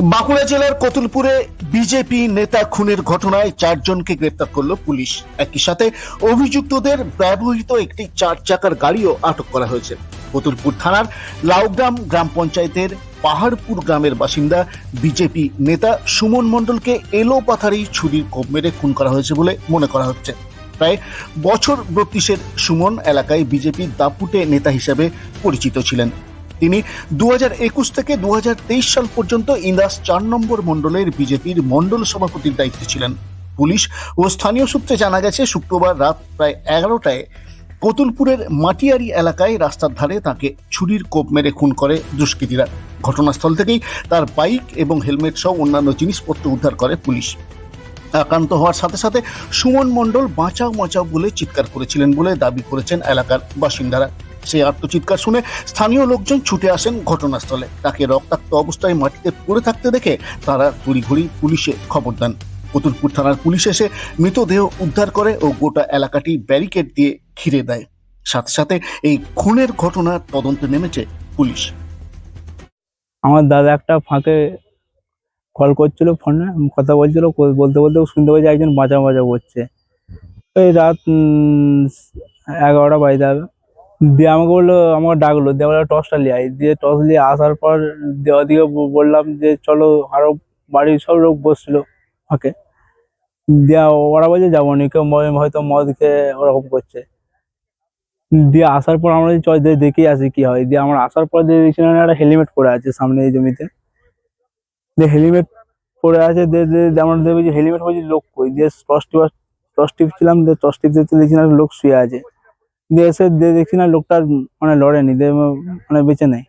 বাঁকুড়া জেলার কতুলপুরে বিজেপি নেতা খুনের ঘটনায় চারজনকে গ্রেপ্তার করল পুলিশ। একই সাথে অভিযুক্তদের ব্যবহৃত একটি চার চাকার গাড়িও আটক করা হয়েছে। কতুলপুর থানার লাউগ্রাম গ্রাম পঞ্চায়েতের পাহাড়পুর গ্রামের বাসিন্দা বিজেপি নেতা সুমন মণ্ডলকে এলো পাথারি ছুরির কোপ মেরে খুন করা হয়েছে বলে মনে করা হচ্ছে। প্রায় বছর বত্রিশের সুমন এলাকায় বিজেপির দাপুটে নেতা হিসেবে পরিচিত ছিলেন। তিনি দু থেকে দু হাজার তেইশ সাল পর্যন্ত ইন্দাস চার নম্বর মণ্ডলের বিজেপির মণ্ডল সভাপতির দায়িত্বে ছিলেন। পুলিশ ও স্থানীয় সূত্রে জানা গেছে, শুক্রবার রাত প্রায় এগারোটায় কতুলপুরের মাটিয়ারি এলাকায় রাস্তার ধারে তাকে ছুরির কোপ মেরে খুন করে দুষ্কৃতীরা। ঘটনাস্থল থেকেই তার বাইক এবং হেলমেট সহ অন্যান্য জিনিসপত্র উদ্ধার করে পুলিশ। আক্রান্ত হওয়ার সাথে সাথে সুমন মণ্ডল বাঁচাও বাঁচাও বলে চিৎকার করেছিলেন বলে দাবি করেছেন এলাকার বাসিন্দারা। সেই আত্মচিৎকার শুনে স্থানীয় লোকজন ছুটে আসেন ঘটনাস্থলে। তাকে রক্তাক্ত অবস্থায় মাটিতে পড়ে থাকতে দেখে তারা তড়িঘড়ি পুলিশে খবর দেন। কতুলপুর থানার পুলিশ এসে মৃতদেহ উদ্ধার করে ও গোটা এলাকাটি ব্যারিকেড দিয়ে ঘিরে দেয়। সাথে সাথে এই খুনের ঘটনার তদন্তে নেমেছে পুলিশ। আমার দাদা একটা ফাঁকে কল করছিল ফোনে কথা বলছিল বলতে বলতে শুনতে পাচ্ছি একজন বাঁচা বাঁচা করছে। এই রাত এগারোটা বাজতে হবে দিয়ে আমাকে বলল, আমাকে ডাকলো, দিয়ে বলল টর্চটা নিয়ে আয়। দিয়ে টস নিয়ে আসার পর দিয়ে ওদিকে ব- বললাম যে, চলো, আরও বাড়ির সব লোক বসছিল ফাঁকে দিয়ে ওরা বলছে, যাব নি, কেউ হয়তো মদ খেয়ে ওরকম করছে। দিয়ে আসার পর আমরা চল, দিয়ে দেখে আসি কি হয়। দিয়ে আমরা আসার পর দিয়ে দেখছিলাম একটা হেলমেট পরে আছে সামনে এই জমিতে। দিয়ে হেলমেট পরে আছে আমরা দেখি হেলমেট বলছি লোক কই? দিয়ে টস টিপ টর্চ টিপছিলাম দিয়ে টস টিপ টিপতে দেখছি না, লোক শুয়ে আছে। দিয়ে এসে দিয়ে দেখছি না লোকটা মানে লড়েনি, দিয়ে মানে বেঁচে নেই।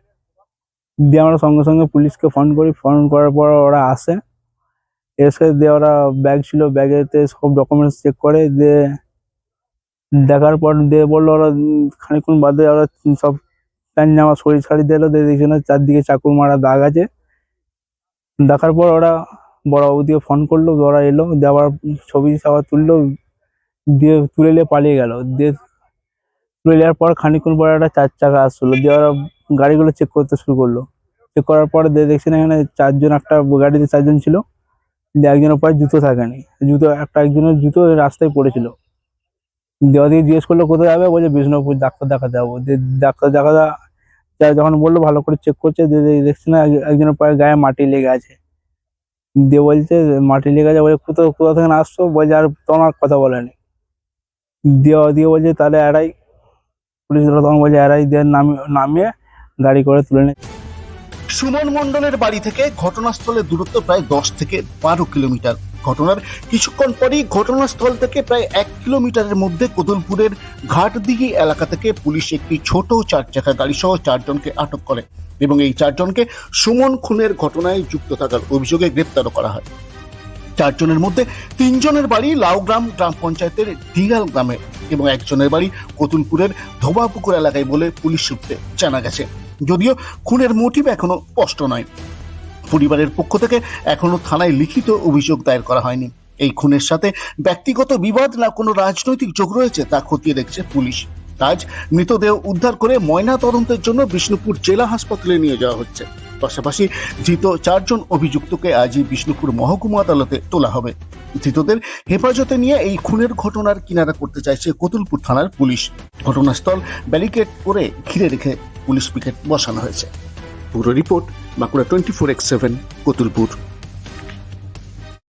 দিয়ে আমরা সঙ্গে সঙ্গে পুলিশকে ফোন করি ফোন করার পর ওরা আসে। এসে দিয়ে ওরা ব্যাগ ছিল ব্যাগেতে সব ডকুমেন্টস চেক করে, দিয়ে দেখার পর দিয়ে বলল ওরা খানিকক্ষণ বাদে ওরা সব প্যান্ট, জামা, শরীর ছাড়ি দিলো দিয়ে দেখছি না চারদিকে চাকুর মারা দাগ আছে। দেখার পর ওরা বড় বাবুদিকে ফোন করল, ওরা এলো, দিয়ে আবার ছবি, আবার তুললো, দিয়ে তুলে নিয়ে পালিয়ে গেল। দিয়ে তুলে পর খানিকক্ষণ পর একটা চার চাকা আসলো। দিয়ে ওরা গাড়িগুলো চেক করতে শুরু করল। চেক করার পর দিয়ে দেখছি না এখানে চারজন একটা গাড়িতে চারজন ছিল। দিয়ে একজনের পায়ে জুতো থাকেনি। জুতো একটা একজনের জুতো রাস্তায় পড়েছিল। দিয়ে ওদিকে জিজ্ঞেস করল, কোথায় যাবে? বলছে, বিষ্ণুপুর ডাক্তার দেখাতে যাব। দিয়ে ডাক্তার দেখা যা যখন বলল, ভালো করে চেক করছে, দিয়ে দিয়ে দেখছি না, এক- একজনের পায়ে গায়ে মাটি লেগে আছে। দিয়ে বলছে, মাটি লেগে আছে? বলে কোথাও কোথা থেকে আসছো? বলছে, আর তোমার কথা বলেনি। দিয়ে ওদিকে বলছে, তাহলে এড়াই পুলিশ তখন বলছে এড়াই দিয়ে নামিয়ে গাড়ি করে তুলে নিয়ে সুমন মণ্ডলের বাড়ি থেকে ঘটনাস্থলের দূরত্ব প্রায় দশ থেকে বারো কিলোমিটার। ঘটনার কিছুক্ষণ পরই ঘটনাস্থল থেকে প্রায় এক কিলোমিটারের মধ্যে কোদলপুরের ঘাটদিঘি এলাকা থেকে পুলিশ একটি ছোট চার চাকা গাড়ি সহ চারজনকে আটক করে এবং এই চারজনকে সুমন খুনের ঘটনায় যুক্ত থাকার অভিযোগে গ্রেপ্তারও করা হয়। চারজনের মধ্যে তিনজনের বাড়ি লাউগ্রাম গ্রাম পঞ্চায়েতের দিগাল গ্রামে এবং একজনের বাড়ি কতুলপুরের ধোবাপুকুর এলাকায় বলে পুলিশ সূত্রে জানা গেছে। যদিও খুনের মোটিভ এখনও স্পষ্ট নয়। পরিবারের পক্ষ থেকে এখনও থানায় লিখিত অভিযোগ দায়ের করা হয়নি। এই খুনের সাথে ব্যক্তিগত বিবাদ না কোনো রাজনৈতিক যোগ রয়েছে তা খতিয়ে দেখছে পুলিশ। আজ মৃতদেহ উদ্ধার করে ময়না তদন্তের জন্য বিষ্ণুপুর জেলা হাসপাতালে নিয়ে যাওয়া হচ্ছে। পাশাপাশি ধৃত চারজন অভিযুক্তকে আজই বিষ্ণুপুর মহকুমা আদালতে তোলা হবে। ধৃতদের হেফাজতে নিয়ে এই খুনের ঘটনার কিনারা করতে চাইছে কতুলপুর থানার পুলিশ। ঘটনাস্থল ব্যারিকেড করে ঘিরে রেখে পুলিশ পিকেট বসানো হয়েছে। পুরো report Bankura twenty four x seven, Kotulpur.